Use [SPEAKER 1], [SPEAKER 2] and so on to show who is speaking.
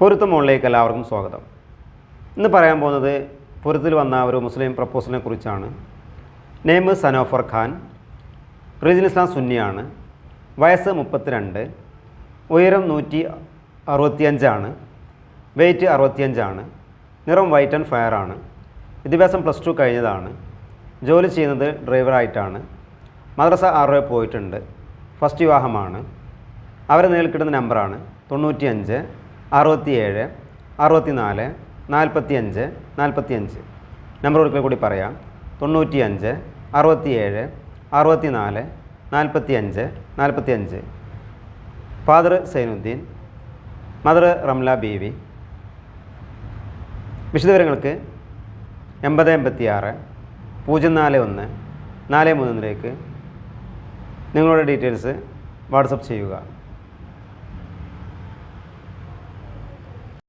[SPEAKER 1] പൊരുത്തം എല്ലാവർക്കും സ്വാഗതം. ഇന്ന് പറയാൻ പോകുന്നത് പൊരുത്തിൽ വന്ന ഒരു മുസ്ലിം പ്രപ്പോസലിനെ കുറിച്ചാണ്. നെയ്മ് സനോഫർ ഖാൻ റിജിൻ ഇസ്ലാം സുന്നിയാണ് വയസ്സ് മുപ്പത്തിരണ്ട് ഉയരം നൂറ്റി അറുപത്തിയഞ്ചാണ് വെയ്റ്റ് അറുപത്തിയഞ്ചാണ് നിറം വൈറ്റ് ആൻഡ് ഫയർ ആണ് വിദ്യാഭ്യാസം പ്ലസ് ടു കഴിഞ്ഞതാണ് ജോലി ചെയ്യുന്നത് ഡ്രൈവറായിട്ടാണ് മദ്രസ ആറുവരെ പോയിട്ടുണ്ട് ഫസ്റ്റ് വിവാഹമാണ് അവരെ നേരിൽ കിട്ടുന്ന നമ്പറാണ് തൊണ്ണൂറ്റിയഞ്ച് അറുപത്തിയേഴ് അറുപത്തിനാല് നാൽപ്പത്തിയഞ്ച് നാൽപ്പത്തിയഞ്ച്. നമ്പർ ഒരിക്കൽ കൂടി പറയാം. തൊണ്ണൂറ്റിയഞ്ച് അറുപത്തിയേഴ് അറുപത്തിനാല് നാൽപ്പത്തിയഞ്ച് നാൽപ്പത്തിയഞ്ച്. Father Sainuddin mother Ramla Beevi. വിശദവിവരങ്ങൾക്ക് എൺപത് എൺപത്തി ആറ് പൂജ്യം നാല് ഒന്ന് നാല് മൂന്നിലേക്ക് നിങ്ങളുടെ ഡീറ്റെയിൽസ് വാട്സപ്പ് ചെയ്യുക.